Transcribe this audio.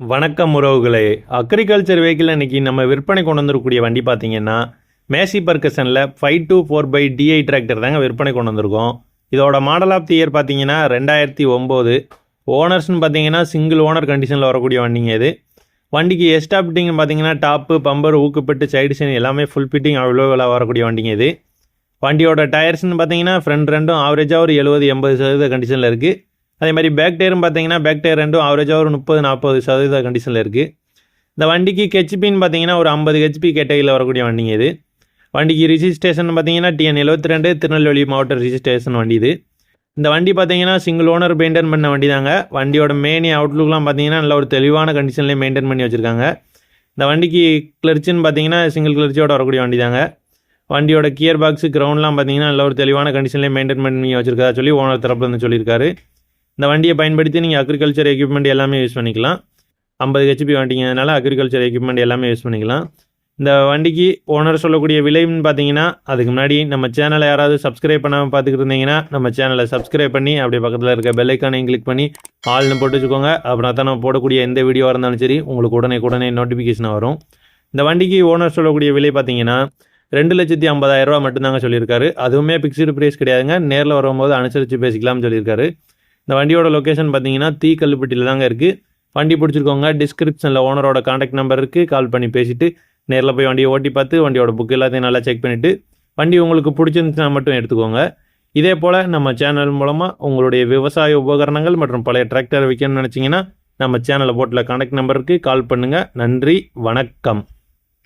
வணக்கம் உறவுகளே. Agriculture vehicle இன்னைக்கு நம்ம விற்பனை கொண்டு வந்துருக்கக்கூடிய வண்டி பார்த்தீங்கன்னா Massey பர்கசனில் five two four by DI tractor தாங்க விற்பனை கொண்டு வந்திருக்கோம். இதோட மாடல் ஆஃப் தி இயர் பார்த்தீங்கன்னா ரெண்டாயிரத்தி ஒம்பது. ஓனர்ஸ்னு பார்த்தீங்கன்னா சிங்கிள் ஓனர் கண்டிஷனில் வரக்கூடிய வண்டிங்க இது. வண்டிக்கு எஸ்டாபிட்டிங்னு பார்த்தீங்கன்னா டாப்பு பம்பர் ஊக்குப்பட்டு சைடு சைன் எல்லாமே ஃபுல் ஃபிட்டிங் அவைலபிளாக வரக்கூடிய வண்டிங்க இது. வண்டியோட டயர்ஸ்னு பார்த்தீங்கன்னா ஃப்ரண்ட் ரெண்டும் ஆவரேஜாக ஒரு எழுபது எண்பது சதவீத கண்டிஷனில் இருக்குது அதே மாதிரி பேக் டயரும் பார்த்தீங்கன்னா பேக் டயர் ரெண்டும் ஆவரேஜாக ஒரு முப்பது நாற்பது சதவீத கண்டிஷனில் இருக்குது இந்த வண்டிக்கு ஹெச்பின்னு பார்த்தீங்கன்னா ஒரு ஐம்பது ஹெச்பி கேட்டகிரியில் வரக்கூடிய வண்டிங்க இது. வண்டிக்கு ரிஜிஸ்ட்ரேஷன் பார்த்தீங்கன்னா டிஎன் எழுபத்தி ரெண்டு திருநெல்வேலி மாவட்ட ரிஜிஸ்ட்ரேஷன் வண்டி இது. இந்த வண்டி பார்த்தீங்கன்னா சிங்கிள் ஓனர் மெயின்டைன் பண்ண வண்டி தாங்க வண்டியோட மெயின் அவுட்லுக்லாம் பார்த்தீங்கன்னா நல்ல ஒரு தெளிவான கண்டிஷன்லேயே மெயின்டைன் பண்ணி வச்சுருக்காங்க. இந்த வண்டிக்கு கிளர்ச்சின்னு பார்த்தீங்கன்னா சிங்கிள் கிளர்ச்சியோட வரக்கூடிய வண்டி தாங்க வண்டியோட கியர் பாக்ஸு கிரவுண்ட்லாம் பார்த்தீங்கன்னா நல்ல ஒரு தெளிவான கண்டிஷன்லேயே மெயின்டைன் பண்ணி வச்சுருக்கதா சொல்லி ஓனர் தரப்புலேருந்து சொல்லியிருக்காரு. இந்த வண்டியை பயன்படுத்தி நீங்கள் அக்ரிகல்ச்சர் எக்யூப்மெண்ட் எல்லாமே யூஸ் பண்ணிக்கலாம். ஐம்பது ஹெச்பி வண்டிங்கிறதுனால அக்ரிகல்ச்சர் எக்யூப்மெண்ட் எல்லாமே யூஸ் பண்ணிக்கலாம். இந்த வண்டிக்கு ஓனர் சொல்லக்கூடிய விலைன்னு பார்த்தீங்கன்னா அதுக்கு முன்னாடி நம்ம சேனலை யாராவது சப்ஸ்கிரைப் பண்ணாமல் பார்த்துக்கிட்டு இருந்தீங்கன்னா நம்ம சேனலை சப்ஸ்கிரைப் பண்ணி அப்படியே பக்கத்தில் இருக்க பெல்லைக்கானையும் கிளிக் பண்ணி ஆள்னு போட்டு வச்சுக்கோங்க. அப்படின்னா தான் நம்ம போடக்கூடிய எந்த வீடியோவாக இருந்தாலும் சரி உங்களுக்கு உடனே உடனே நோட்டிஃபிகேஷன் வரும். இந்த வண்டிக்கு ஓனர் சொல்லக்கூடிய விலை பார்த்தீங்கன்னா ரெண்டு லட்சத்தி ஐம்பதாயிரரூவா மட்டும்தாங்க சொல்லியிருக்காரு. அதுவுமே பிக்ஸ்டு ப்ரைஸ் கிடையாதுங்க. நேரில் வரும்போது அனுசரித்து பேசிக்கலாம்னு சொல்லியிருக்காரு. இந்த வண்டியோட லொக்கேஷன் பார்த்தீங்கன்னா தீ கல்லுப்பட்டியில் தாங்க இருக்குது வண்டி பிடிச்சிருக்கோங்க டிஸ்கிரிப்ஷனில் ஓனரோட காண்டாக்ட் நம்பர் இருக்குது கால் பண்ணி பேசிவிட்டு நேரில் போய் வண்டியை ஓட்டி பார்த்து வண்டியோட புக் எல்லாத்தையும் நல்லா செக் பண்ணிவிட்டு வண்டி உங்களுக்கு பிடிச்சிருந்துச்சுன்னா மட்டும் எடுத்துக்கோங்க. இதே போல் நம்ம சேனல் மூலமாக உங்களுடைய விவசாய உபகரணங்கள் மற்றும் பழைய டிராக்டர் விற்கணும்னு நினச்சிங்கன்னா நம்ம சேனலை போட்டில் காண்டாக்ட் நம்பருக்கு கால் பண்ணுங்கள் நன்றி வணக்கம்.